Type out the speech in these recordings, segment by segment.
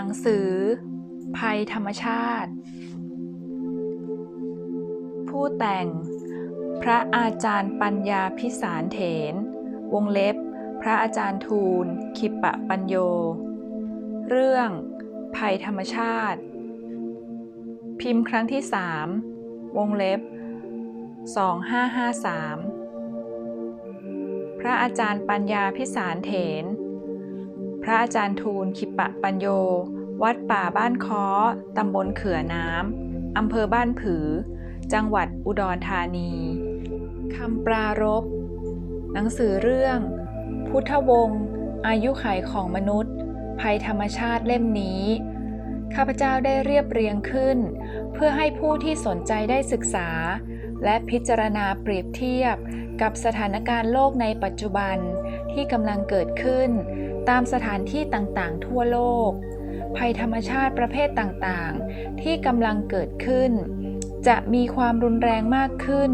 หนังสือ ภัยธรรมชาติ ผู้แต่ง พระอาจารย์ปัญญาพิสารเถน วงเล็บ พระอาจารย์ทูล คิปะปัญโย เรื่อง ภัยธรรมชาติ พิมพ์ครั้งที่3วงเล็บ 2553 พระอาจารย์ปัญญาพิสารเถน ระอาจารย์ทูลคิปะปัญโย วัดป่าบ้านค้อ ตำบลเขื่อน้ำ อำเภอบ้านผือ จังหวัดอุดรธานี คำปรารภหนังสือเรื่อง พุทธวงศ์อายุขัยของมนุษย์ ภัยธรรมชาติเล่มนี้ ข้าพเจ้าได้เรียบเรียงขึ้น เพื่อให้ผู้ที่สนใจได้ศึกษา และพิจารณาเปรียบเทียบกับสถานการณ์โลกในปัจจุบันที่กำลังเกิดขึ้นตามสถานที่ต่างๆ ทั่วโลก ภัยธรรมชาติประเภทต่างๆ ที่กำลังเกิดขึ้น จะมีความรุนแรงมากขึ้น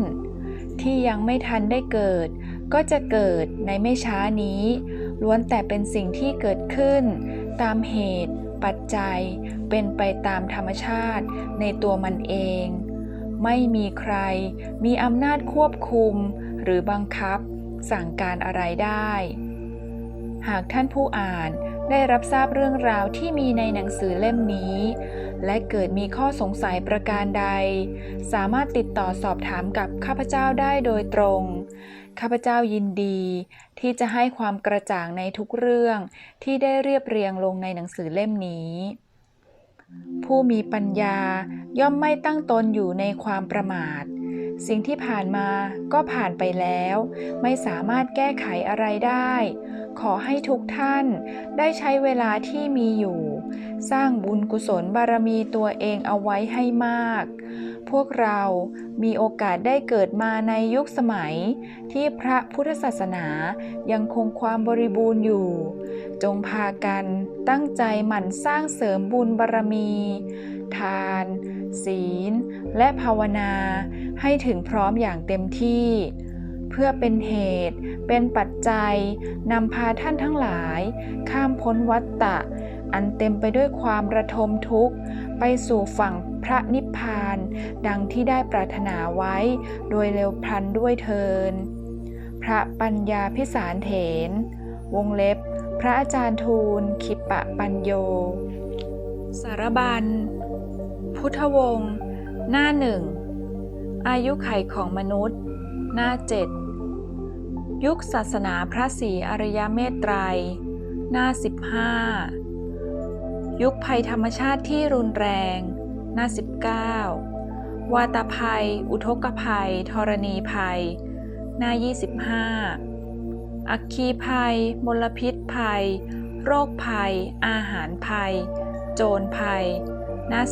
ที่ยังไม่ทันได้เกิด ก็จะเกิดในไม่ช้านี้ ล้วนแต่เป็นสิ่งที่เกิดขึ้น ตามเหตุ ปัจจัย เป็นไปตามธรรมชาติในตัวมันเอง ไม่มีใครมีอำนาจควบคุมหรือบังคับสั่งการอะไรได้ หากท่านผู้อ่านได้รับทราบเรื่องราวที่มีในหนังสือเล่มนี้ และเกิดมีข้อสงสัยประการใด สามารถติดต่อสอบถามกับข้าพเจ้าได้โดยตรง ข้าพเจ้ายินดี ที่จะให้ความกระจ่างในทุกเรื่องที่ได้เรียบเรียงลงในหนังสือเล่มนี้ ผู้มีปัญญาย่อมไม่ตั้งตนอยู่ในความประมาทสิ่งที่ผ่านมาก็ผ่านไปแล้ว ไม่สามารถแก้ไขอะไรได้ ขอให้ทุกท่านได้ใช้เวลาที่มีอยู่ สร้างบุญกุศลบารมีตัวเองเอาไว้ให้มาก พวกเรามีโอกาสได้เกิดมาในยุคสมัย ที่พระพุทธศาสนายังคงความบริบูรณ์อยู่ จงพากันตั้งใจหมั่นสร้างเสริมบุญบารมี ทาน ศีล และภาวนา ให้ถึงพร้อมอย่างเต็มที่ เพื่อเป็นเหตุ เป็นปัจจัยนำพาท่านทั้งหลาย ข้ามพ้นวัฏฏะ อันเต็มไปด้วยความระทมทุกข์ ไปสู่ฝั่งพระนิพพาน ดังที่ได้ปรารถนาไว้ โดยเร็วพลันด้วยเทิน พระปัญญาพิสารเถน วงเล็บ พระอาจารย์ทูลคิปะปัญโย สารบัญ พุทธวงศ์ หน้าหนึ่งอายุไขของมนุษย์ หน้าเจ็ด ยุคศาสนาพระศรีอริยเมตไตร หน้า 15 ยุคภัยธรรมชาติที่รุนแรง หน้า 19 วาตภัย อุทกภัย ธรณีภัย หน้า 25 อัคคีภัย มลพิษภัย โรคภัย อาหารภัย โจรภัย หน้า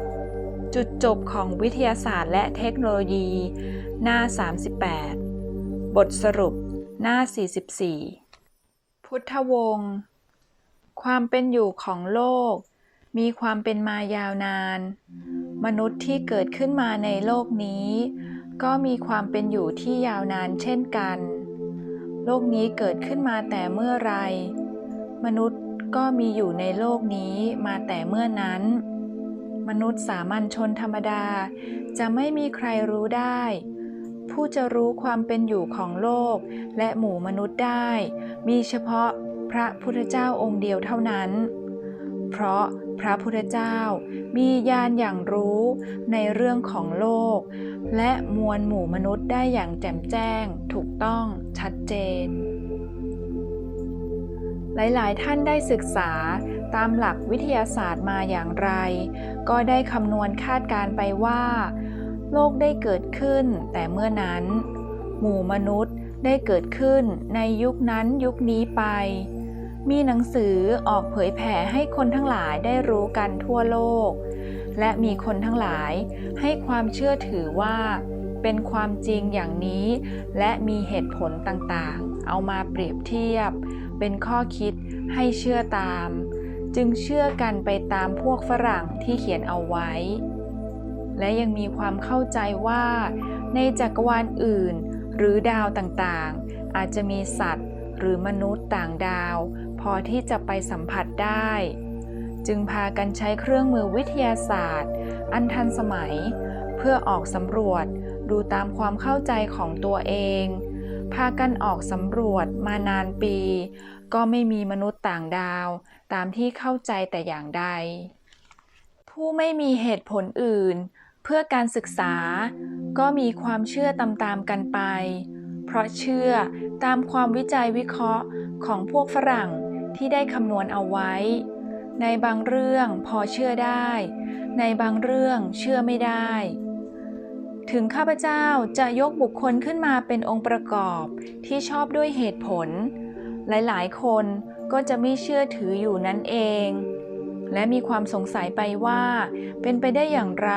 31 จุดจบของวิทยาศาสตร์และเทคโนโลยี หน้า 38 บทสรุปหน้า 44 พุทธวงศ์ความเป็นอยู่ของโลก มีความเป็นมายาวนาน มนุษย์ที่เกิดขึ้นมาในโลกนี้ ก็มีความเป็นอยู่ที่ยาวนานเช่นกัน โลกนี้เกิดขึ้นมาแต่เมื่อไร มนุษย์ก็มีอยู่ในโลกนี้มาแต่เมื่อนั้น มนุษย์สามัญชนธรรมดาจะไม่มีใครรู้ได้ ผู้จะรู้ความเป็นอยู่ของโลกและหมู่มนุษย์ได้ มีเฉพาะพระพุทธเจ้าองค์เดียวเท่านั้น เพราะพระพุทธเจ้ามีญาณอย่างรู้ในเรื่องของโลก และมวลหมู่มนุษย์ได้อย่างแจ่มแจ้ง ถูกต้องชัดเจน หลายๆ ท่านได้ศึกษาตามหลักวิทยาศาสตร์มาอย่างไร ก็ได้คำนวณคาดการณ์ไปว่า โลกได้เกิดขึ้น แต่เมื่อนั้น หมู่มนุษย์ได้เกิดขึ้นในยุคนั้นยุคนี้ไป มีหนังสือออกเผยแผ่ให้คนทั้งหลายได้รู้กันทั่วโลก และมีคนทั้งหลายให้ความเชื่อถือว่า เป็นความจริงอย่างนี้ และมีเหตุผลต่างๆ เอามาเปรียบเทียบ เป็นข้อคิดให้เชื่อตาม จึงเชื่อกันไปตามพวกฝรั่งที่เขียนเอาไว้ และยังมีความเข้าใจว่า ในจักรวาลอื่น หรือดาวต่างๆ อาจจะมีสัตว์ หรือมนุษย์ต่างดาว พอที่จะไปสัมผัสได้ จึงพากันใช้เครื่องมือวิทยาศาสตร์ อันทันสมัย เพื่อออกสำรวจดูตามความเข้าใจของตัวเอง พากันออกสำรวจมานานปี ก็ไม่มีมนุษย์ต่างดาว ตามที่เข้าใจแต่อย่างใด ผู้ไม่มีเหตุผลอื่น เพื่อการศึกษาก็มีความเชื่อตามๆกันไป เพราะเชื่อตามความวิจัยวิเคราะห์ของพวกฝรั่งที่ได้คำนวณเอาไว้ ในบางเรื่องพอเชื่อได้ ในบางเรื่องเชื่อไม่ได้ ถึงข้าพเจ้าจะยกบุคคลขึ้นมาเป็นองค์ประกอบที่ชอบด้วยเหตุผล หลายๆ คนก็จะไม่เชื่อถืออยู่นั่นเอง และมีความสงสัยไปว่า เป็นไปได้อย่างไร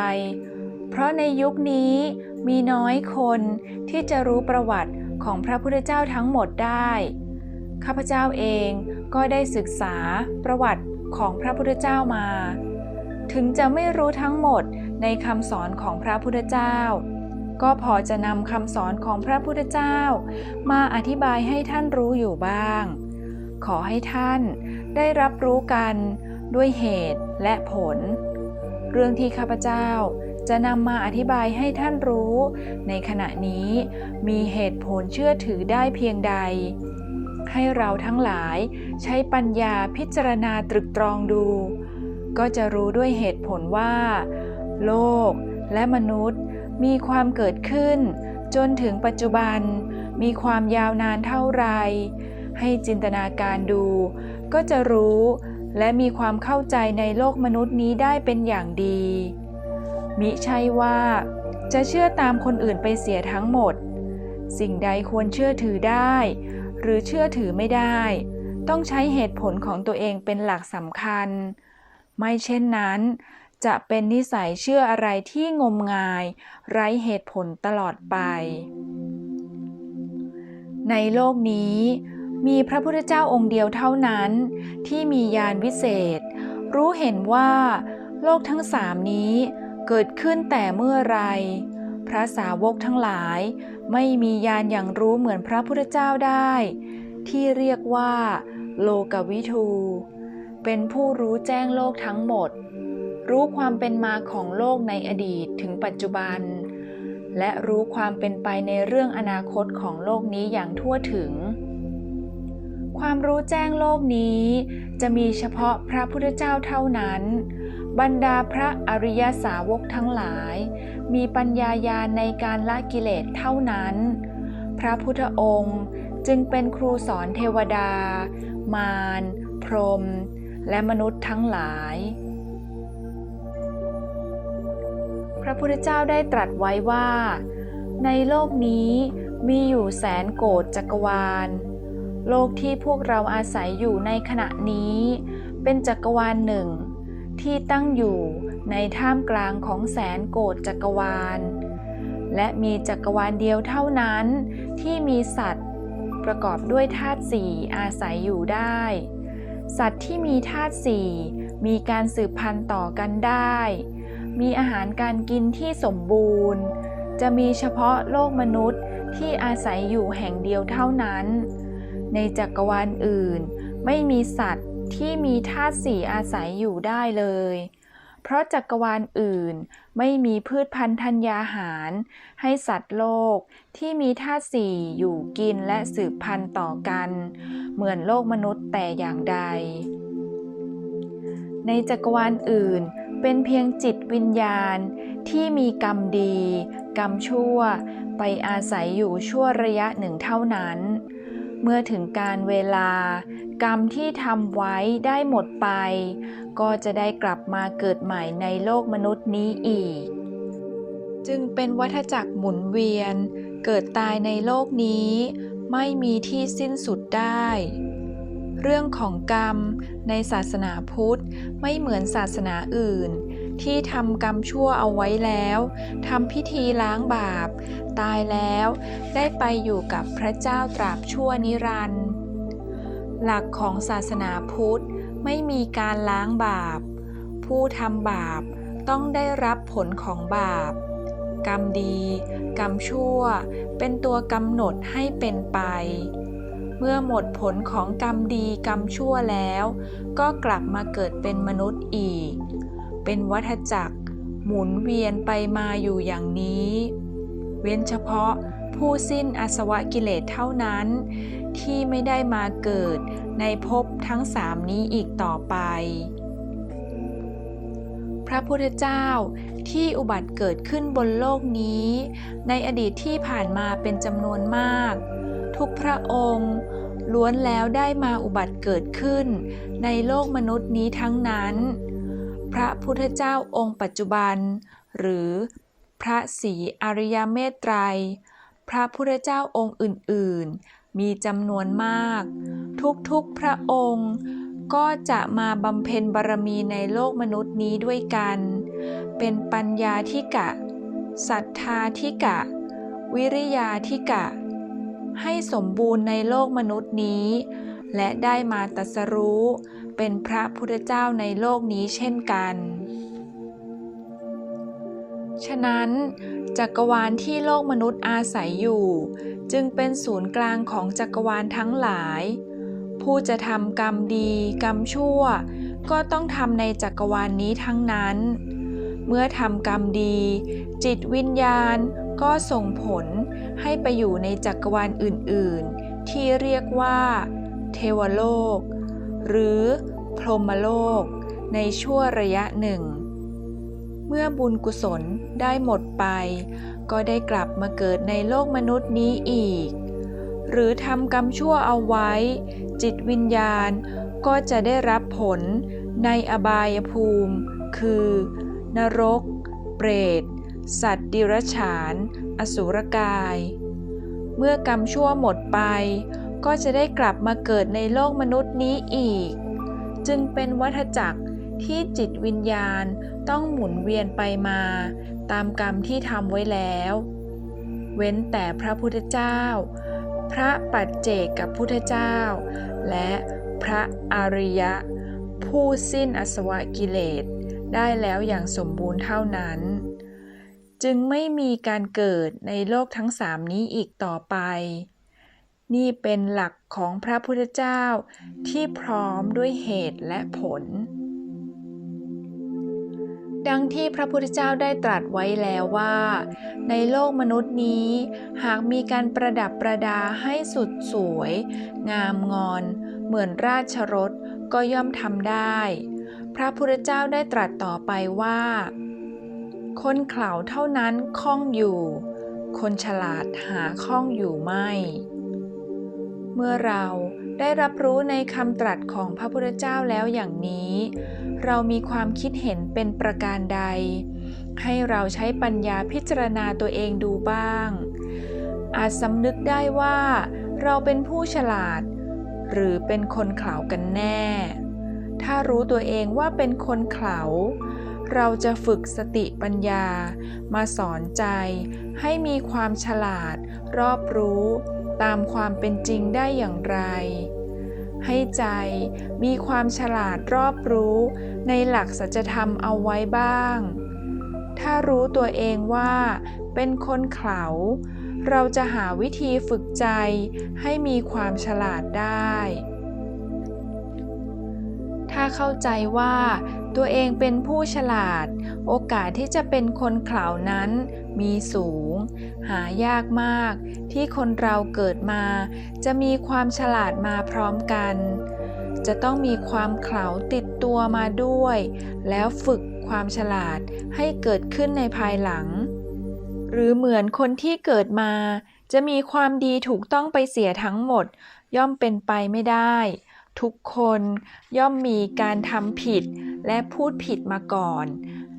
เพราะในยุคนี้มีน้อยคนที่จะรู้ประวัติของพระพุทธเจ้าทั้งหมดได้ ข้าพเจ้าเองก็ได้ศึกษาประวัติของพระพุทธเจ้ามา ถึงจะไม่รู้ทั้งหมดในคำสอนของพระพุทธเจ้า ก็พอจะนำคำสอนของพระพุทธเจ้า มาอธิบายให้ท่านรู้อยู่บ้าง ขอให้ท่านได้รับรู้กันด้วยเหตุและผล เรื่องที่ข้าพเจ้า จะนำมาอธิบายให้ท่านรู้ ในขณะนี้มีเหตุผลเชื่อถือได้เพียงใด ให้เราทั้งหลายใช้ปัญญาพิจารณาตรึกตรองดู ก็จะรู้ด้วยเหตุผลว่า โลกและมนุษย์มีความเกิดขึ้น จนถึงปัจจุบัน มีความยาวนานเท่าไร ให้จินตนาการดู ก็จะรู้และมีความเข้าใจในโลกมนุษย์นี้ได้เป็นอย่างดี มิใช่ว่าจะเชื่อตามคนอื่นไปเสียทั้งหมด สิ่งใดควรเชื่อถือได้ หรือเชื่อถือไม่ได้ ต้องใช้เหตุผลของตัวเองเป็นหลักสำคัญ ไม่เช่นนั้น จะเป็นนิสัยเชื่ออะไรที่งมงาย ไร้เหตุผลตลอดไป ในโลกนี้มีพระพุทธเจ้าองค์เดียวเท่านั้น ที่มีญาณวิเศษ รู้เห็นว่า โลกทั้งสามนี้ เกิดขึ้นแต่เมื่อไร พระสาวกทั้งหลายไม่มีญาณอย่างรู้เหมือนพระพุทธเจ้าได้ ที่เรียกว่า โลกวิทู เป็นผู้รู้แจ้งโลกทั้งหมด รู้ความเป็นมาของโลกในอดีตถึงปัจจุบัน และรู้ความเป็นไปในเรื่องอนาคตของโลกนี้อย่างทั่วถึง ความรู้แจ้งโลกนี้จะมีเฉพาะพระพุทธเจ้าเท่านั้น บรรดาพระอริยสาวกทั้งหลาย มีปัญญาญาณในการละกิเลสเท่านั้น พระพุทธองค์จึงเป็นครูสอนเทวดา มาร พรหมและมนุษย์ทั้งหลาย พระพุทธเจ้าได้ตรัสไว้ว่า ในโลกนี้มีอยู่แสนโกฏจักรวาล โลกที่พวกเราอาศัยอยู่ในขณะนี้ เป็นจักรวาลหนึ่ง ที่ตั้งอยู่ในท่ามกลางของแสนโกฏจักรวาล และมีจักรวาลเดียวเท่านั้นที่มีสัตว์ประกอบด้วยธาตุสี่อาศัยอยู่ได้ สัตว์ที่มีธาตุสี่มีการสืบพันธุ์ต่อกันได้ มีอาหารการกินที่สมบูรณ์ จะมีเฉพาะโลกมนุษย์ที่อาศัยอยู่แห่งเดียวเท่านั้น ในจักรวาลอื่นไม่มีสัตว์ ที่มีธาตุสี่อาศัยอยู่ได้เลย เพราะจักรวาลอื่นไม่มีพืชพันธุ์ธัญญาหาร ให้สัตว์โลกที่มีธาตุสี่อยู่กินและสืบพันธุ์ต่อกัน เหมือนโลกมนุษย์แต่อย่างใด ในจักรวาลอื่นเป็นเพียงจิตวิญญาณที่มีกรรมดี กรรมชั่ว ไปอาศัยอยู่ชั่วระยะหนึ่งเท่านั้น เมื่อถึงการเวลากรรมที่ทำไว้ได้หมดไป ก็จะได้กลับมาเกิดใหม่ในโลกมนุษย์นี้อีก จึงเป็นวัฏจักรหมุนเวียน เกิดตายในโลกนี้ ไม่มีที่สิ้นสุดได้ เรื่องของกรรมในศาสนาพุทธไม่เหมือนศาสนาอื่น ที่ทำกรรมชั่วเอาไว้แล้วทำพิธีล้างบาป ตายแล้วได้ไปอยู่กับพระเจ้าตราบชั่วนิรันดร์หลักของศาสนาพุทธไม่มีการล้างบาป ผู้ทำบาปต้องได้รับผลของบาป กรรมดี กรรมชั่ว เป็นตัวกำหนดให้เป็นไป เมื่อหมดผลของกรรมดีกรรมชั่วแล้ว ก็กลับมาเกิดเป็นมนุษย์อีก เป็นวัฏจักร หมุนเวียนไปมาอยู่อย่างนี้ เว้นเฉพาะผู้สิ้นอาสวะกิเลสเท่านั้น ที่ไม่ได้มาเกิดในภพทั้งสามนี้อีกต่อไป พระพุทธเจ้าที่อุบัติเกิดขึ้นบนโลกนี้ ในอดีตที่ผ่านมาเป็นจำนวนมาก ทุกพระองค์ล้วนแล้วได้มาอุบัติเกิดขึ้นในโลกมนุษย์นี้ทั้งนั้น พระพุทธเจ้าองค์ปัจจุบัน หรือพระศรีอริยเมตไตร พระพุทธเจ้าองค์อื่น ๆ มีจำนวนมาก ทุกๆพระองค์ก็จะมาบำเพ็ญบารมีในโลกมนุษย์นี้ด้วยกัน เป็นปัญญาธิกะ ศรัทธาธิกะ วิริยาธิกะ ให้สมบูรณ์ในโลกมนุษย์นี้ และได้มาตรัสรู้ เป็นพระพุทธเจ้าในโลกนี้เช่นกัน ฉะนั้น จักรวาลที่โลกมนุษย์อาศัยอยู่ จึงเป็นศูนย์กลางของจักรวาลทั้งหลาย ผู้จะทำกรรมดีกรรมชั่ว ก็ต้องทำในจักรวาลนนี้ทั้งนั้น เมื่อทำกรรมดี จิตวิญญาณก็ส่งผลให้ไปอยู่ในจักรวาลอื่น ๆ ที่เรียกว่า เทวโลก หรือพรหมโลก ในชั่วระยะหนึ่ง เมื่อบุญกุศลได้หมดไป ก็ได้กลับมาเกิดในโลกมนุษย์นี้อีก หรือทำกรรมชั่วเอาไว้ จิตวิญญาณก็จะได้รับผลในอบายภูมิ คือ นรก เปรต สัตว์ดิรัจฉาน อสุรกาย เมื่อกรรมชั่วหมดไป ก็จะได้กลับมาเกิดในโลกมนุษย์นี้อีก จึงเป็นวัฏจักรที่จิตวิญญาณต้องหมุนเวียนไปมา ตามกรรมที่ทำไว้แล้ว เว้นแต่พระพุทธเจ้า พระปัจเจกกับพุทธเจ้า และพระอริยะ ผู้สิ้นอสวะกิเลสได้แล้วอย่างสมบูรณ์เท่านั้น จึงไม่มีการเกิดในโลกทั้งสามนี้อีกต่อไป นี่เป็นหลักของพระพุทธเจ้าที่พร้อมด้วยเหตุและผล ดังที่พระพุทธเจ้าได้ตรัสไว้แล้วว่า ในโลกมนุษย์นี้ หากมีการประดับประดาให้สุดสวย งามงอน เหมือนราชรถก็ย่อมทำได้ พระพุทธเจ้าได้ตรัสต่อไปว่า คนเข่าเท่านั้นคล่องอยู่ คนฉลาดหาคล่องอยู่ไม่ เมื่อเราได้รับรู้ในคำตรัสของพระพุทธเจ้าแล้วอย่างนี้ เรามีความคิดเห็นเป็นประการใด ให้เราใช้ปัญญาพิจารณาตัวเองดูบ้าง อาจสำนึกได้ว่า เราเป็นผู้ฉลาด หรือเป็นคนเขลากันแน่ ถ้ารู้ตัวเองว่าเป็นคนเขลาเราจะฝึกสติปัญญา มาสอนใจ ให้มีความฉลาด รอบรู้ ตามความเป็นจริงได้อย่างไร ให้ใจมีความฉลาดรอบรู้ในหลักสัจธรรมเอาไว้บ้าง ถ้ารู้ตัวเองว่าเป็นคนเขลาเราจะหาวิธีฝึกใจให้มีความฉลาดได้ ถ้าเข้าใจว่าตัวเองเป็นผู้ฉลาด โอกาสที่จะเป็นคนเขลานั้น มีสูง หายากมาก ที่คนเราเกิดมา จะมีความฉลาดมาพร้อมกัน จะต้องมีความเขลาติดตัวมาด้วย แล้วฝึกความฉลาดให้เกิดขึ้นในภายหลัง หรือเหมือนคนที่เกิดมา จะมีความดีถูกต้องไปเสียทั้งหมด ย่อมเป็นไปไม่ได้ ทุกคนย่อมมีการทำผิดและพูดผิดมาก่อน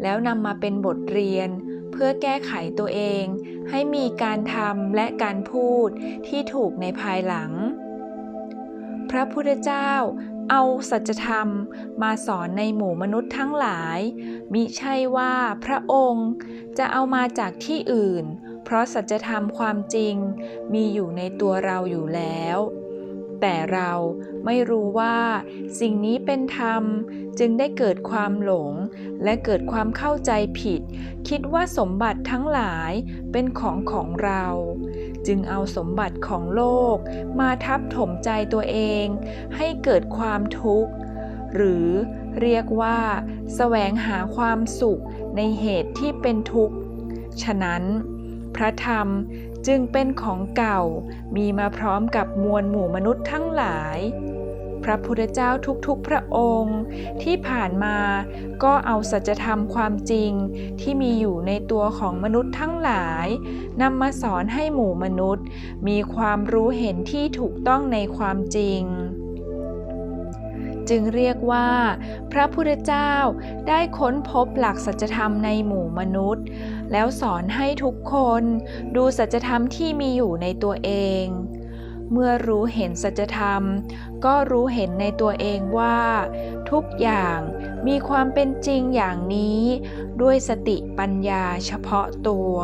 แล้วนำมาเป็นบทเรียน เพื่อแก้ไขตัวเอง ให้มีการทำและการพูดที่ถูกในภายหลัง พระพุทธเจ้าเอาสัจธรรมมาสอนในหมู่มนุษย์ทั้งหลาย มิใช่ว่าพระองค์จะเอามาจากที่อื่น เพราะสัจธรรมความจริงมีอยู่ในตัวเราอยู่แล้ว แต่เราไม่รู้ว่าสิ่งนี้เป็นธรรมจึงได้เกิดความหลง และเกิดความเข้าใจผิด คิดว่าสมบัติทั้งหลายเป็นของของเรา จึงเอาสมบัติของโลกมาทับถมใจตัวเอง ให้เกิดความทุกข์ หรือเรียกว่าแสวงหาความสุขในเหตุที่เป็นทุกข์ ฉะนั้น พระธรรม จึงเป็นของเก่ามีมาพร้อมกับมวลหมู่มนุษย์ทั้งหลาย พระพุทธเจ้าทุกๆพระองค์ ที่ผ่านมาก็เอาสัจธรรมความจริงที่มีอยู่ในตัวของมนุษย์ทั้งหลายนำมาสอนให้หมู่มนุษย์ มีความรู้เห็นที่ถูกต้องในความจริง จึงเรียกว่า พระพุทธเจ้าได้ค้นพบหลักสัจธรรมในหมู่มนุษย์ แล้วสอนให้ทุกคนดูสัจธรรมที่มีอยู่ในตัวเอง เมื่อรู้เห็นสัจธรรม ก็รู้เห็นในตัวเองว่า ทุกอย่างมีความเป็นจริงอย่างนี้ ด้วยสติปัญญาเฉพาะตัว